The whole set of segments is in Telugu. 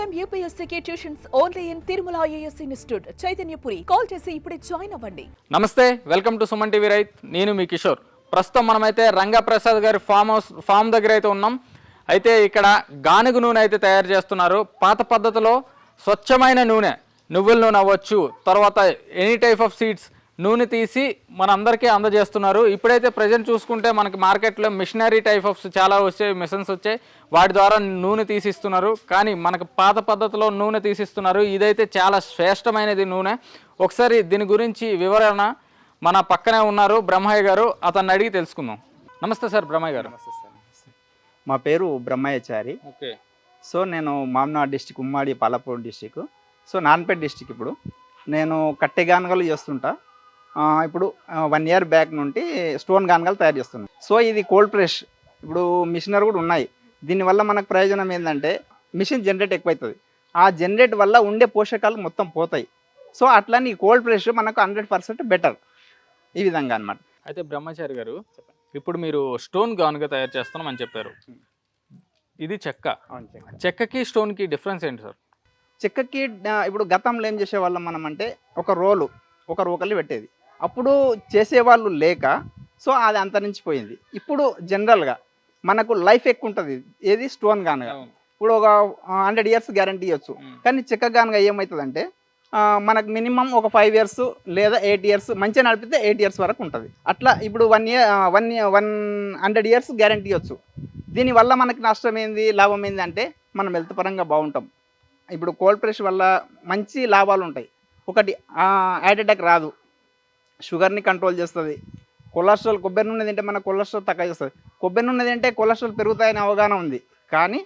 Time యూపీఎస్సీకి tuitions only in Tirumala IAS institute. Chaitanyapuri. Call చేసి ఇప్పుడే జాయిన్ అవ్వండి. నమస్తే వెల్కమ్ టు సుమన్ టీవీ రైత్ నేను మీ కిషోర్. ప్రస్తుతం మనమైతే రంగప్రసాద్ గారి ఫామ్ హౌస్ ఫామ్ దగ్గర అయితే ఉన్నాం. అయితే ఇక్కడ గానుగు నూనె అయితే తయారు చేస్తున్నారు. పాత పద్ధతిలో స్వచ్ఛమైన నూనె. నువ్వుల నూనె అవ్వచ్చు తర్వాత ఎనీ టైప్ ఆఫ్ సీడ్స్ నూనె తీసి మనందరికీ అందజేస్తున్నారు. ఇప్పుడైతే ప్రజెంట్ చూసుకుంటే మనకి మార్కెట్లో మిషనరీ టైప్ ఆఫ్ చాలా వచ్చాయి మిషన్స్ వచ్చాయి. వాటి ద్వారా నూనె తీసిస్తున్నారు. కానీ మనకు పాత పద్ధతిలో నూనె తీసిస్తున్నారు. ఇదైతే చాలా శ్రేష్టమైనది నూనె. ఒకసారి దీని గురించి వివరణ మన పక్కనే ఉన్నారు బ్రహ్మయ్య గారు. అతన్ని అడిగి తెలుసుకుందాం. నమస్తే సార్ బ్రహ్మయ్య గారు. మా పేరు బ్రహ్మయ్యచారి. ఓకే. సో నేను మామ్నాడ్ డిస్టిక్ ఉమ్మాడి పాలపూర్ డిస్టిక్. సో నాన్పేట్ డిస్టిక్ ఇప్పుడు. నేను కట్టె గానగలు చేస్తుంటా. ఇప్పుడు వన్ ఇయర్ బ్యాక్ నుండి స్టోన్ గానగలు తయారు చేస్తున్నాను సో ఇది కోల్డ్ ప్రెస్ ఇప్పుడు మిషనరీ కూడా ఉన్నాయి. దీనివల్ల మనకు ప్రయోజనం ఏంటంటే మిషన్ జనరేట్ ఎక్కువవుతుంది ఆ జనరేట్ వల్ల ఉండే పోషకాలు మొత్తం పోతాయి. సో అట్లని కోల్డ్ ప్రెస్ మనకు హండ్రెడ్ పర్సెంట్ బెటర్ ఈ విధంగా అన్నమాట. అయితే బ్రహ్మచారి గారు ఇప్పుడు మీరు స్టోన్ గానుగా తయారు చేస్తున్నాం అని చెప్పారు. ఇది చెక్క. చెక్కకి స్టోన్కి డిఫరెన్స్ ఏంటి సార్? చెక్కకి ఇప్పుడు గతంలో ఏం చేసేవాళ్ళం మనం అంటే ఒక రోలు ఒక రోకలి పెట్టేది. అప్పుడు చేసేవాళ్ళు లేక సో అది అంతరించిపోయింది. ఇప్పుడు జనరల్గా మనకు లైఫ్ ఎక్కువ ఉంటుంది ఏది? స్టోన్ గానుగా ఇప్పుడు ఒక హండ్రెడ్ ఇయర్స్ గ్యారంటీ ఇవ్వచ్చు. కానీ చెక్క గానుగా ఏమవుతుందంటే మనకు మినిమం ఒక ఫైవ్ ఇయర్స్ లేదా ఎయిట్ ఇయర్స్ మంచిగా నడిపితే ఎయిట్ ఇయర్స్ వరకు ఉంటుంది. అట్లా ఇప్పుడు one year one one hundred years guarantee ఇవ్వచ్చు. దీనివల్ల మనకి నష్టం ఏంది? లాభం ఏంది అంటే మనం హెల్త్ పరంగా బాగుంటాం. ఇప్పుడు కోల్డ్ ప్రెషర్ వల్ల మంచి లాభాలు ఉంటాయి ఒకటి హార్ట్ అటాక్ రాదు. షుగర్ని కంట్రోల్ చేస్తుంది. కొలెస్ట్రాల్ కొబ్బరి నూనె తింటే మన కొలెస్ట్రాల్ తక్కువ చేస్తుంది. కొబ్బరి నూనె తింటే కొలెస్ట్రాల్ పెరుగుతాయని అవగాహన ఉంది. కానీ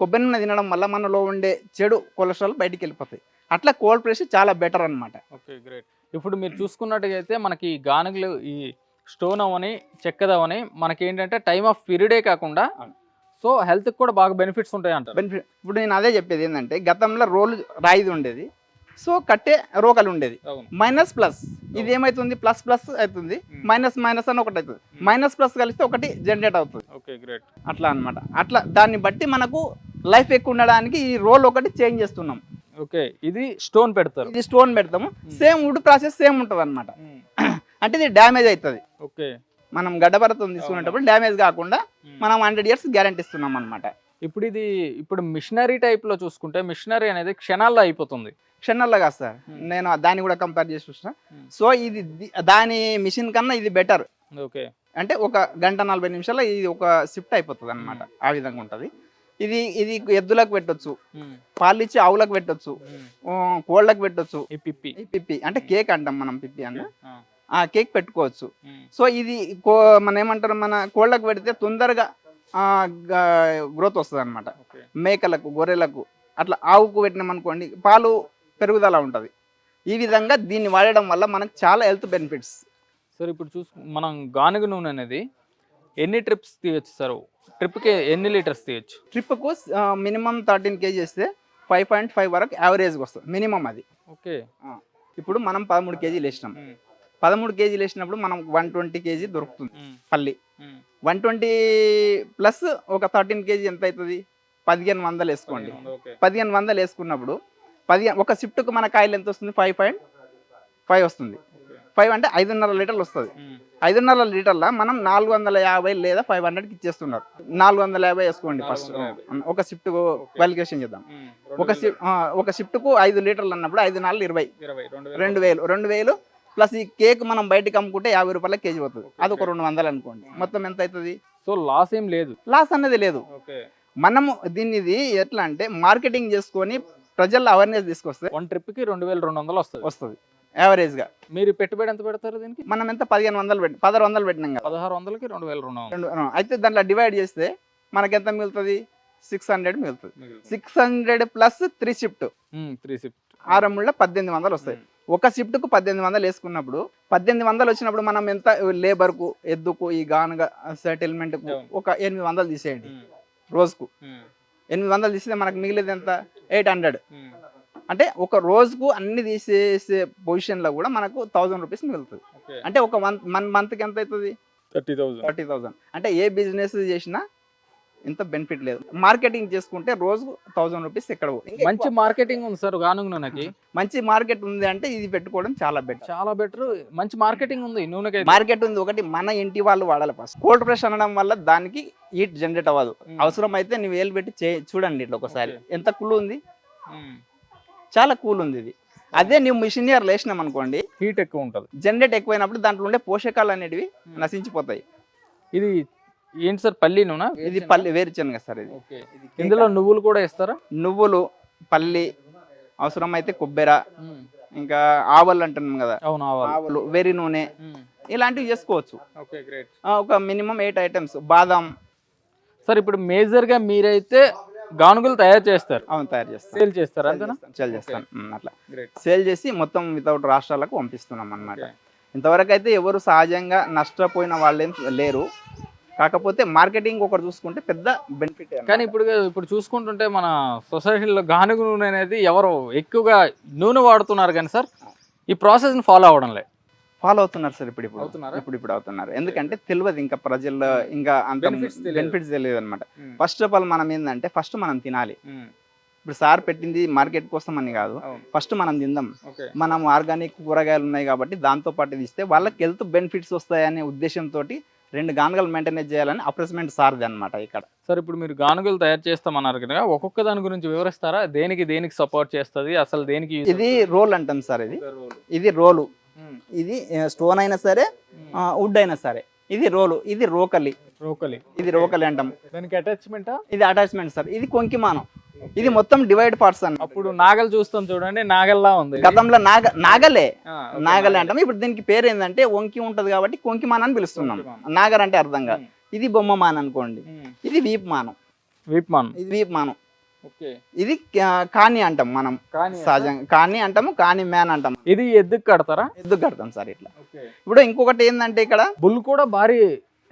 కొబ్బరి నూనె తినడం వల్ల మనలో ఉండే చెడు కొలెస్ట్రాల్ బయటికి వెళ్ళిపోతాయి. అట్లా కోల్డ్ ప్రెషర్ చాలా బెటర్ అనమాట ఓకే గ్రేట్. ఇప్పుడు మీరు చూసుకున్నట్టుగైతే మనకి ఈ గానుగలు ఈ స్టోన్ అవని చెక్కదవని మనకి ఏంటంటే టైమ్ ఆఫ్ పీరియడే కాకుండా. సో హెల్త్కి కూడా బాగా బెనిఫిట్స్ ఉంటాయి అంటారు బెనిఫిట్ ఇప్పుడు నేను అదే చెప్పేది ఏంటంటే గతంలో రోలు రాయిది ఉండేది. సో కట్టే రోకలు ఉండేది. Minus plus. ఇది ఏమవుతుంది ప్లస్ ప్లస్ అవుతుంది. మైనస్ మైనస్ అని ఒకటి అవుతుంది. మైనస్ ప్లస్ కలిస్తే ఒకటి జనరేట్ అవుతుంది. అట్లా అన్నమాట. అట్లా దాన్ని బట్టి మనకు లైఫ్ ఎక్కువ ఉండడానికి ఈ రోల్ ఒకటి చేంజ్ చేస్తున్నాం. ఓకే ఇది స్టోన్ పెడతారు. ఇది స్టోన్ పెడతాము. సేమ్ వుడ్ ప్రాసెస్ సేమ్ ఉంటుంది అనమాట అంటే ఇది డ్యామేజ్ అవుతుంది. ఓకే. మనం గడ్డపరతం తీసుకునేటప్పుడు డ్యామేజ్ కాకుండా మనం హండ్రెడ్ ఇయర్స్ గ్యారంటీ ఇస్తున్నాం అనమాట ఇప్పుడు ఇది ఇప్పుడు మిషనరీ టైప్లో చూసుకుంటే మిషనరీ అనేది క్షణాల్లో అయిపోతుంది. క్షణాల్లో కాదు సార్ Hmm. నేను దాన్ని కూడా కంపేర్ చేసి చూసిన Hmm. సో ఇది దాని మిషన్ కన్నా ఇది బెటర్ ఓకే. అంటే ఒక గంట నలభై నిమిషాల్లో ఇది ఒక షిఫ్ట్ అయిపోతుంది అనమాట ఆ విధంగా ఉంటుంది. ఇది ఇది ఎద్దులకు పెట్టొచ్చు. పాలు ఇచ్చి ఆవులకు పెట్టొచ్చు. కోళ్ళకు పెట్టొచ్చు. పిప్పి. పిప్పి. అంటే కేక్ అంటాం మనం పిప్పి అన్న. ఆ. ఆ కేక్ పెట్టుకోవచ్చు. సో ఇది కో మన ఏమంటారు మన కోళ్ళకు పెడితే తొందరగా గ్రోత్ వస్తుంది అనమాట మేకలకు గొర్రెలకు అట్లా ఆవుకు పెట్టినాం అనుకోండి పాలు పెరుగుదల ఉంటుంది. ఈ విధంగా దీన్ని వాడడం వల్ల మనకు చాలా హెల్త్ బెనిఫిట్స్. సార్ ఇప్పుడు చూసు మనం గానుగ నూనె అనేది ఎన్ని ట్రిప్స్ తీయచ్చు సార్? ట్రిప్కి ఎన్ని లీటర్స్ తీయచ్చు? ట్రిప్కు మినిమం థర్టీన్ కేజీ వేస్తే ఫైవ్ పాయింట్ ఫైవ్ వరకు యావరేజ్గా వస్తుంది. మినిమం అది. ఓకే. ఇప్పుడు మనం పదమూడు కేజీలు వేసినాం. పదమూడు కేజీలు వేసినప్పుడు మనం వన్ ట్వంటీ కేజీ దొరుకుతుంది పల్లి. వన్ ట్వంటీ ప్లస్ ఒక థర్టీన్ కేజీ ఎంత అవుతుంది పదిహేను వందలు వేసుకోండి. పదిహేను వందలు వేసుకున్నప్పుడు పదిహేను ఒక షిఫ్ట్కు మన కాయలు ఎంత వస్తుంది? ఫైవ్ పాయింట్ ఫైవ్ వస్తుంది. ఫైవ్ అంటే ఐదున్నర లీటర్లు వస్తుంది. ఐదున్నర లీటర్ల మనం నాలుగు వందల యాభై లేదా ఫైవ్ హండ్రెడ్కి ఇచ్చేస్తున్నారు. నాలుగు వందల యాభై వేసుకోండి ఫస్ట్. 450. ఒక షిఫ్ట్ క్వాలిఫికేషన్ చేద్దాం. ఒక షిఫ్ట్ ఒక షిఫ్ట్కు ఐదు లీటర్లు అన్నప్పుడు ఐదు నాలుగు ఇరవై. రెండు వేలు. రెండు వేలు. ప్లస్ ఈ కేక్ మనం బయటకి అమ్ముకుంటే యాభై రూపాయల కేజీ అవుతుంది అది ఒక రెండు వందలు అనుకోండి. మొత్తం ఎంత అవుతుంది సో లాస్ ఏం లేదు. లాస్ అనేది లేదు. మనము దీన్ని ఎట్లా అంటే మార్కెటింగ్ చేసుకొని ప్రజల్లో అవేర్నెస్ తీసుకొస్తే వన్ ట్రిప్కి రెండు వేల రెండు వందలు వస్తుంది. వస్తుంది. యావరేజ్గా మీరు పెట్టుబడి ఎంత పెడతారు దీనికి? మనం ఎంత? పదిహేను వందలు పెట్టి పదహారు వందలు పెట్టినాం కదా. పదహారు వందలకి రెండు వేల రెండు వందలు. రెండు అయితే దాంట్లో డివైడ్ చేస్తే మనకి ఎంత మిగులుతుంది? సిక్స్ హండ్రెడ్ మిగులుతుంది. Six hundred plus three shift three shift ఆరు ముళ్ళ పద్దెనిమిది వందలు వస్తాయి. ఒక షిఫ్ట్కు పద్దెనిమిది వందలు వేసుకున్నప్పుడు పద్దెనిమిది వందలు వచ్చినప్పుడు మనం ఎంత లేబర్కు ఎద్దుకు ఈ గానుగా సెటిల్మెంట్కు. ఒక ఎనిమిది వందలు తీసేయండి. రోజుకు. ఎనిమిది వందలు తీస్తే మనకు మిగిలేది ఎంత? Eight hundred. అంటే ఒక రోజుకు అన్ని తీసేసే పొజిషన్లో కూడా మనకు థౌజండ్ రూపీస్ మిగులుతుంది. అంటే ఒక వన్ వన్ మంత్కి ఎంత అవుతుంది థర్టీ థౌసండ్. థర్టీ అంటే ఏ బిజినెస్ చేసినా ఇంత బెనిఫిట్ లేదు. మార్కెటింగ్ చేసుకుంటే రోజు థౌసండ్ రూపీస్ ఎక్కడ మంచి మార్కెటింగ్ ఉంది సార్ గానుగ నూనెకి. మంచి మార్కెట్ ఉంది అంటే ఇది పెట్టుకోవడం చాలా బెటర్ చాలా బెటర్ మంచి మార్కెటింగ్ ఉంది ఈ నూనెకి మార్కెట్ ఉంది ఒకటి మన ఇంటి వాళ్ళు వాడాలి ఫస్ట్ కోల్డ్ ప్రెస్ అనడం వల్ల దానికి హీట్ జనరేట్ అవ్వదు. Hmm. అవసరం అయితే నువ్వు వేలు పెట్టి చే చూడండి ఇట్లా ఒకసారి. ఎంత కూల్ ఉంది? చాలా కూల్ ఉంది ఇది. అదే నువ్వు మిషన్ ఇయర్ వేసినాం అనుకోండి. హీట్ ఎక్కువ ఉంటుంది. జనరేట్ ఎక్కువైనప్పుడు దాంట్లో ఉండే పోషకాలు అనేటివి నశించిపోతాయి. ఇది ఏంటి సార్ పల్లి నూనె? ఇది పల్లి వేరుచెనగ సార్ ఇది. ఓకే. ఇందులో నువ్వులు కూడా ఇస్తారా నువ్వులు పల్లి అవసరమైతే కొబ్బెర ఇంకా ఆవలు అంటున్నాం కదా. అవును ఆవాలు. వెరి నూనె. ఇలాంటివి చేసుకోవచ్చు. Okay great. ఆ, ఒక మినిమం ఎయిట్ ఐటమ్స్. బాదం. సార్ ఇప్పుడు మేజర్గా మీరైతే గానుగలు తయారు చేస్తారు. అవును తయారు చేస్తాం సేల్ చేస్తారు అంతేనా? సేల్ చేస్తాం. ఉమ్, అట్లా. సేల్ చేసి మొత్తం వితౌట్ రాష్ట్రాలకు పంపిస్తున్నాం అన్నమాట. ఇంతవరకు అయితే ఎవరు సహజంగా నష్టపోయిన వాళ్ళేం లేరు. కాకపోతే మార్కెటింగ్ ఒకటి చూసుకుంటే పెద్ద బెనిఫిట్ కానీ ఇప్పుడు ఇప్పుడు చూసుకుంటుంటే మన సొసైటీలో గానుగ నూనె అనేది ఎవరు ఎక్కువగా నూనె వాడుతున్నారు కానీ సార్ ఈ ప్రాసెస్ని ఫాలో అవడం లేదు ఫాలో అవుతున్నారు సార్ ఇప్పుడు ఇప్పుడు. అవుతున్నారా? ఇప్పుడు ఇప్పుడు అవుతున్నారు. ఎందుకంటే తెలియదు ఇంకా ప్రజల్లో ఇంకా అంత. బెనిఫిట్స్ తెలియదు. అనమాట ఫస్ట్ ఆఫ్ ఆల్ మనం ఏంటంటే ఫస్ట్ మనం తినాలి. ఇప్పుడు సార్ పెట్టింది మార్కెట్ కోసం అని కాదు. ఫస్ట్ మనం తిందాం. మనం ఆర్గానిక్ కూరగాయలు ఉన్నాయి కాబట్టి దాంతో పాటు ఇస్తే వాళ్ళకి హెల్త్ బెనిఫిట్స్ వస్తాయనే ఉద్దేశంతో రెండు గానగలు మెయింటైన్ చేయాలని అప్రెస్మెంట్ సార్ది అనమాట ఇక్కడ. సార్ ఇప్పుడు మీరు గానుగలు తయారు చేస్తామన్నారు కనుక ఒక్కొక్క దాని గురించి వివరిస్తారా? దేనికి దేనికి సపోర్ట్ చేస్తుంది? అసలు దేనికి ఇది రోల్ అంటాం సార్ ఇది? ఇది రోలు. ఉమ్, ఇది స్టోన్ అయినా సరే. వుడ్ అయినా సరే. ఇది రోలు. ఇది రోకలి. రోకలి. ఇది రోకలి అంటాం. దానికి అటాచ్మెంటా ఇది అటాచ్మెంట్ సార్. ఇది కొంకిమానం. ఇది మొత్తం డివైడ్ పార్ట్స్ అన్న అప్పుడు నాగలు చూస్తాం చూడండి నాగల్లా ఉంది. గతంలో నాగ నాగలే. నాగలే అంటాం. ఇప్పుడు దీనికి పేరు ఏంటంటే వంకి ఉంటది కాబట్టి కొంకిమాన్ అని పిలుస్తున్నాం. నాగర్ అంటే అర్థంగా. ఇది బొమ్మమాన్ అనుకోండి. ఉమ్. ఇది వీప్ మానం విప్మాన్. ఇది వీప్ మానం ఇది కాని అంటాం మనం. కానీ సహజంగా కాని అంటాము కాని మ్యాన్ అంటాం. ఇది ఎద్దుకు కడతారా? ఎద్దు కడతాం సార్ ఇట్లా. ఇప్పుడు ఇంకొకటి ఏంటంటే ఇక్కడ బుల్ కూడా భారీ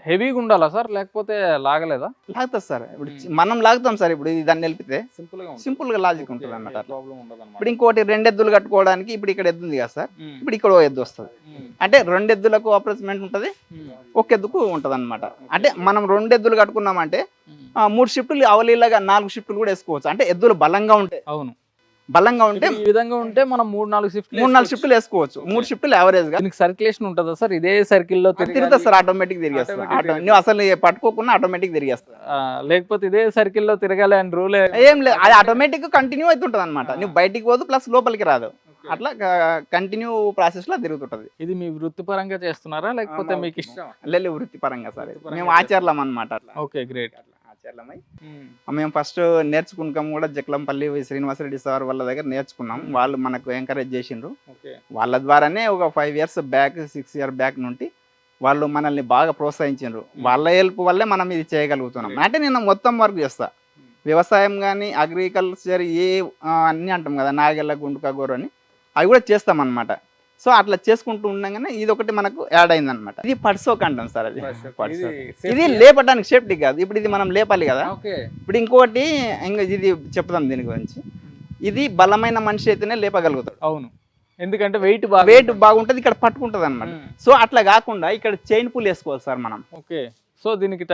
హెవీగా ఉండాలా సార్? లేకపోతే లాగలేదా? లాగుతుంది సార్. ఇప్పుడు మనం లాగుతాం సార్ ఇప్పుడు దాన్ని నిలిపితే. సింపుల్గా సింపుల్గా లాజిక్ ఉంటుంది అన్నమాట. ఇప్పుడు ఇంకోటి రెండు ఎద్దులు కట్టుకోవడానికి ఇప్పుడు ఇక్కడ ఎద్దు ఉంది కదా సార్. ఇప్పుడు ఇక్కడ ఓ ఎద్దు వస్తుంది. అంటే రెండు ఎద్దులకు అప్రెస్మెంట్ ఉంటుంది ఒక ఎద్దుకు ఉంటుంది అనమాట అంటే మనం రెండు ఎద్దులు కట్టుకున్నామంటే మూడు షిఫ్ట్లు అవలీలగా నాలుగు షిఫ్ట్లు కూడా వేసుకోవచ్చు. అంటే ఎద్దులు బలంగా ఉంటాయి అవును. బలంగా ఉంటే ఈ విధంగా ఉంటే మనం మూడు నాలుగు షిఫ్ట్ మూడు నాలుగు షిఫ్ట్లు వేసుకోవచ్చు. మూడు షిఫ్ట్లు యావరేజ్గా. దీనికి సర్క్యులేషన్ ఉంటుందా సార్? ఇదే సర్కిల్లో? తిరుగుతుంది సార్ ఆటోమేటిక్ నువ్వు అసలు పట్టుకోకుండా ఆటోమేటిక్ తిరిగేస్తుంది ఆ, లేకపోతే ఇదే సర్కిల్లో తిరగాలి అని రూల్ ఏం లేదు. అది ఆటోమేటిక్ కంటిన్యూ అవుతుంటది అనమాట నువ్వు బయటికి పోదు ప్లస్ లోపలికి రాదు. అట్లా కంటిన్యూ ప్రాసెస్లో తిరుగుతుంటది. ఇది మీ వృత్తిపరంగా చేస్తున్నారా? లేకపోతే మీకు ఇష్టం లేదు వృత్తిపరంగా సార్ మేము ఆచార్లం అనమాట ఓకే గ్రేట్ అట్లా ఆచార్లమై మేము ఫస్ట్ నేర్చుకున్నాం కూడా జక్లంపల్లి శ్రీనివాసరెడ్డి సార్ వాళ్ళ దగ్గర నేర్చుకున్నాం. వాళ్ళు మనకు ఎంకరేజ్ చేసిండ్రు. వాళ్ళ ద్వారానే ఒక five years back six year back నుండి వాళ్ళు మనల్ని బాగా ప్రోత్సహించారు వాళ్ళ హెల్ప్ వల్లే మనం ఇది చేయగలుగుతున్నాం. అంటే నేను మొత్తం వర్క్ చేస్తా. వ్యవసాయం కానీ అగ్రికల్చర్ ఏ అన్నీ అంటాం కదా నాగెల్ల గుంటుక గోరు అని. అవి కూడా చేస్తాం అనమాట సో అట్లా చేసుకుంటూ ఉండగానే ఇది ఒకటి మనకు యాడ్ అయింది అనమాట ఇది పర్సోక్ అంటాం సార్ అది. ఇది లేపడానికి సేఫ్టీ కాదు. ఇప్పుడు ఇది మనం లేపాలి కదా. ఇప్పుడు ఇంకోటి ఇంకా ఇది చెప్తాం దీని గురించి. ఇది బలమైన మనిషి అయితేనే లేపగలుగుతాడు. అవును. ఎందుకంటే వెయిట్ బాగా వెయిట్ బాగుంటుంది ఇక్కడ పట్టుకుంటుంది అనమాట. సో అట్లా కాకుండా ఇక్కడ చైన్ పుల్ వేసుకోవాలి సార్ మనం. ఓకే. సో దీనికి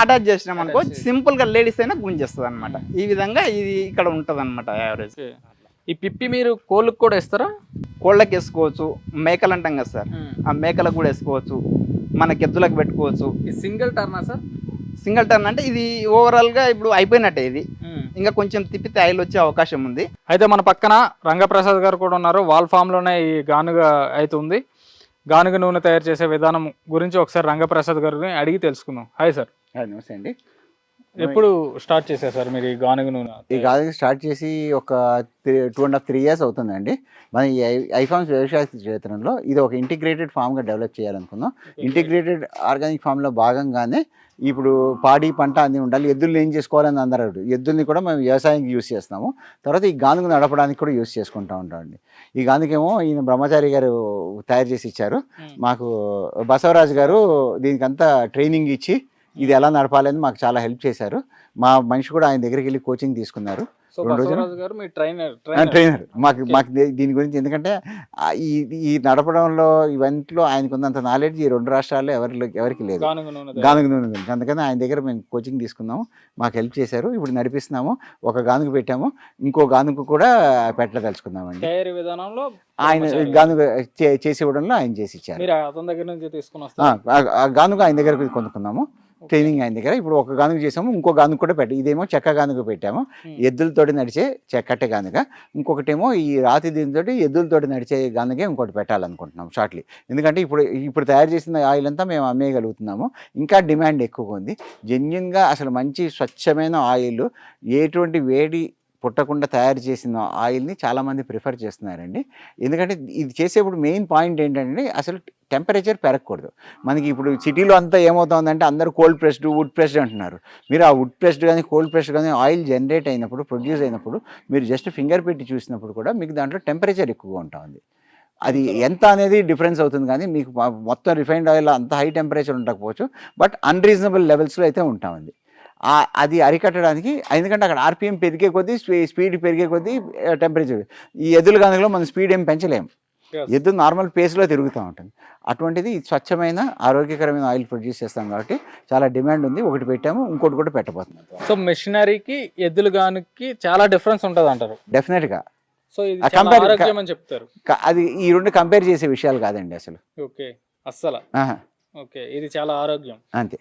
అటాచ్ చేసినాం అనుకో. సింపుల్గా లేడీస్ అయినా గుంజేస్తుంది అనమాట ఈ విధంగా ఇది ఇక్కడ ఉంటది అనమాట యావరేజ్. ఈ పిప్పి మీరు కోళ్ళకు కూడా ఇస్తారా కోళ్ళకి వేసుకోవచ్చు. మేకలు అంటాం కదా సార్. ఆ మేకలకు కూడా వేసుకోవచ్చు. మన ఎద్దులకు పెట్టుకోవచ్చు. ఈ సింగిల్ టర్నా సార్? సింగిల్ టర్న్ అంటే ఇది ఓవరాల్గా ఇప్పుడు అయిపోయినట్టే ఇది. ఇంకా కొంచెం తిప్పితే ఆయిల్ వచ్చే అవకాశం ఉంది. అయితే మన పక్కన రంగప్రసాద్ గారు కూడా ఉన్నారు. వాల్ ఫామ్లోనే ఈ గానుగ అయితే ఉంది. గానుగ నూనె తయారు చేసే విధానం గురించి ఒకసారి రంగప్రసాద్ గారిని అడిగి తెలుసుకుందాం. Hi sir. నమస్తే అండి. ఎప్పుడు స్టార్ట్ చేశారు సార్ మీరు ఈ గానుగ నూనె? ఈ గాలి స్టార్ట్ చేసి ఒక three two and half three years అవుతుందండి. మన ఈ ఐఫామ్స్ వ్యవసాయ క్షేత్రంలో ఇది ఒక ఇంటిగ్రేటెడ్ ఫామ్గా డెవలప్ చేయాలనుకున్నాం. ఇంటిగ్రేటెడ్ ఆర్గానిక్ ఫామ్లో భాగంగానే ఇప్పుడు పాడి పంట అన్నీ ఉండాలి. ఎద్దుల్ని ఏం చేసుకోవాలని అందరూ ఎద్దుల్ని కూడా మేము వ్యవసాయానికి యూస్ చేస్తాము. తర్వాత ఈ గానుగు నడపడానికి కూడా యూస్ చేసుకుంటూ ఉంటామండి. ఈ గానుకేమో ఈయన బ్రహ్మచారి గారు తయారు చేసి ఇచ్చారు. మాకు బసవరాజు గారు దీనికంతా ట్రైనింగ్ ఇచ్చి ఇది ఎలా నడపాలని మాకు చాలా హెల్ప్ చేశారు. మా మనిషి కూడా ఆయన దగ్గరికి వెళ్ళి కోచింగ్ తీసుకున్నారు. ట్రైనర్ మాకు మాకు దీని గురించి ఎందుకంటే ఈ ఈ నడపడంలో ఇవన్నిట్లో ఆయనకు ఉన్నంత నాలెడ్జ్ ఈ రెండు రాష్ట్రాల్లో ఎవరి ఎవరికి లేదు. గానుగ నూనె గురించి అందుకని ఆయన దగ్గర మేము కోచింగ్ తీసుకున్నాము. మాకు హెల్ప్ చేశారు. ఇప్పుడు నడిపిస్తున్నాము. ఒక గానుగ పెట్టాము. ఇంకో గానుగ కూడా పెట్టదలుచుకున్నామండి. విధానంలో ఆయన. గానుగ చేసి ఇవ్వడంలో ఆయన చేసి ఇచ్చారు. గానుగ ఆయన దగ్గర కొనుక్కున్నాము. ట్రైనింగ్ ఆయన దగ్గర ఇప్పుడు ఒక గానుగ చేసాము ఇంకో గానుగ కూడా పెట్టి. ఇదేమో చెక్క గానుగ పెట్టాము. ఎద్దులతోటి నడిచే చెక్కట్టే గానుగ. ఇంకొకటేమో ఈ రాతి దీనితోటి ఎద్దులతోటి నడిచే గానుగే ఇంకోటి పెట్టాలనుకుంటున్నాం షార్ట్లీ. ఎందుకంటే ఇప్పుడు ఇప్పుడు తయారు చేసిన ఆయిల్ అంతా మేము అమ్మేయగలుగుతున్నాము. ఇంకా డిమాండ్ ఎక్కువగా ఉంది. జెన్యున్గా అసలు మంచి స్వచ్ఛమైన ఆయిల్ ఎటువంటి వేడి పుట్టకుండా తయారు చేసిన ఆయిల్ని చాలామంది ప్రిఫర్ చేస్తున్నారండి. ఎందుకంటే ఇది చేసేప్పుడు మెయిన్ పాయింట్ ఏంటంటే అసలు టెంపరేచర్ పెరగకూడదు. మనకి ఇప్పుడు సిటీలో అంతా ఏమవుతుందంటే అందరూ కోల్డ్ ప్రెస్డ్ వుడ్ ప్రెస్డ్ అంటున్నారు. మీరు ఆ వుడ్ ప్రెస్డ్ కానీ కోల్డ్ ప్రెస్డ్ కానీ ఆయిల్ జనరేట్ అయినప్పుడు ప్రొడ్యూస్ అయినప్పుడు మీరు జస్ట్ ఫింగర్ పెట్టి చూసినప్పుడు కూడా మీకు దాంట్లో టెంపరేచర్ ఎక్కువగా ఉంటుంది. అది ఎంత అనేది డిఫరెన్స్ అవుతుంది కానీ మీకు మొత్తం రిఫైన్డ్ ఆయిల్ అంత హై టెంపరేచర్ ఉండకపోవచ్చు బట్ అన్రీజనబుల్ లెవెల్స్లో అయితే ఉంటామండి. అది అరికట్టడానికి ఎందుకంటే అక్కడ ఆర్పిఎం పెరిగే కొద్దీ స్పీడ్ పెరిగే కొద్దీ టెంపరేచర్. ఈ ఎద్దుల గనుకలో మనం స్పీడ్ ఏం పెంచలేము ఎద్దు నార్మల్ పేస్లో తిరుగుతూ ఉంటుంది. అటువంటిది స్వచ్ఛమైన ఆరోగ్యకరమైన ఆయిల్ ప్రొడ్యూస్ చేస్తాం కాబట్టి చాలా డిమాండ్ ఉంది. ఒకటి పెట్టాము ఇంకోటి కూడా పెట్టబోతున్నాం. సో మెషినరీకి ఎద్దుల గానుకి చాలా డిఫరెన్స్ ఉంటది అంటారు డెఫినెట్గా సో చెప్తారు. అది ఈ రెండు కంపేర్ చేసే విషయాలు కాదండి అసలు. ఓకే అస్సలు. ఓకే ఇది చాలా ఆరోగ్యం. అంతే.